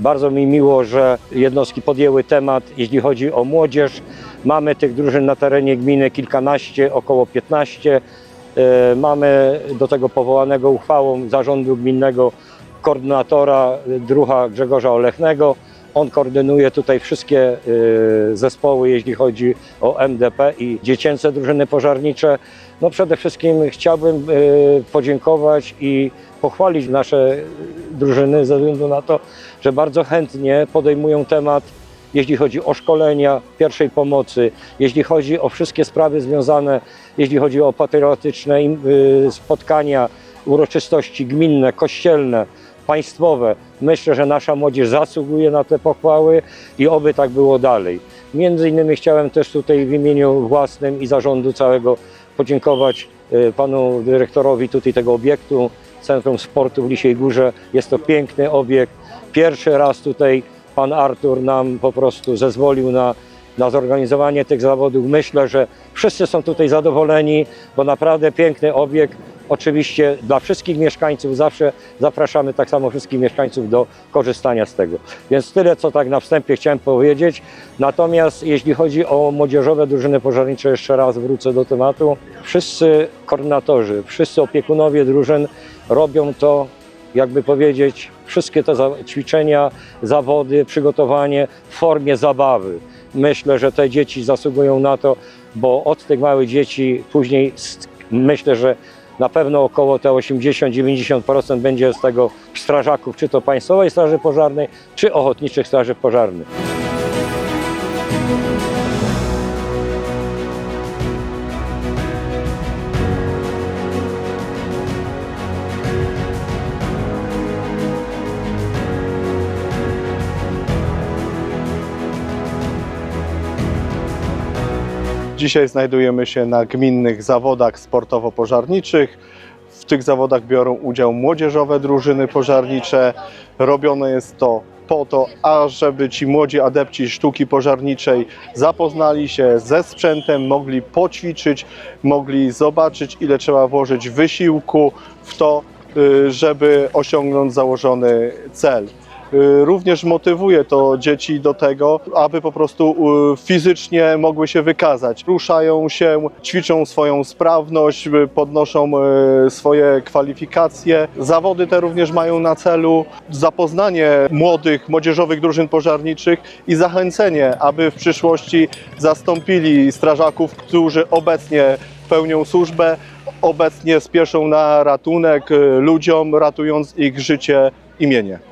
Bardzo mi miło, że jednostki podjęły temat, jeśli chodzi o młodzież. Mamy tych drużyn na terenie gminy kilkanaście, około 15. E, Mamy do tego powołanego uchwałą zarządu gminnego koordynatora e, druha Grzegorza Olechnego. On koordynuje tutaj wszystkie e, zespoły, jeśli chodzi o MDP i dziecięce drużyny pożarnicze. No przede wszystkim chciałbym e, podziękować i pochwalić nasze drużyny ze względu na to, że bardzo chętnie podejmują temat, jeśli chodzi o szkolenia pierwszej pomocy, jeśli chodzi o wszystkie sprawy związane, jeśli chodzi o patriotyczne y, spotkania, uroczystości gminne, kościelne, państwowe. Myślę, że nasza młodzież zasługuje na te pochwały i oby tak było dalej. Między innymi chciałem też tutaj w imieniu własnym i zarządu całego podziękować y, panu dyrektorowi tutaj tego obiektu, Centrum Sportu w Lisiej Górze. Jest to piękny obiekt. Pierwszy raz tutaj pan Artur nam po prostu zezwolił na, na zorganizowanie tych zawodów. Myślę, że wszyscy są tutaj zadowoleni, bo naprawdę piękny obiekt. Oczywiście dla wszystkich mieszkańców zawsze zapraszamy tak samo wszystkich mieszkańców do korzystania z tego. Więc tyle, co tak na wstępie chciałem powiedzieć. Natomiast jeśli chodzi o młodzieżowe drużyny pożarnicze, jeszcze raz wrócę do tematu. Wszyscy koordynatorzy, wszyscy opiekunowie drużyn robią to, jakby powiedzieć, wszystkie te ćwiczenia, zawody, przygotowanie w formie zabawy. Myślę, że te dzieci zasługują na to, bo od tych małych dzieci później myślę, że na pewno około te 80-90% będzie z tego strażaków, czy to Państwowej Straży Pożarnej, czy Ochotniczych Straży Pożarnych. Dzisiaj znajdujemy się na gminnych zawodach sportowo-pożarniczych. W tych zawodach biorą udział młodzieżowe drużyny pożarnicze. Robione jest to po to, ażeby ci młodzi adepci sztuki pożarniczej zapoznali się ze sprzętem, mogli poćwiczyć, mogli zobaczyć, ile trzeba włożyć wysiłku w to, y, żeby osiągnąć założony cel. Y, Również motywuje to dzieci do tego, aby po prostu y, fizycznie mogły się wykazać. Ruszają się, ćwiczą swoją sprawność, y, podnoszą swoje kwalifikacje. Zawody te również mają na celu zapoznanie młodych, młodzieżowych drużyn pożarniczych i zachęcenie, aby w przyszłości zastąpili strażaków, którzy obecnie pełnią służbę, obecnie spieszą na ratunek ludziom, ratując ich życie i mienie.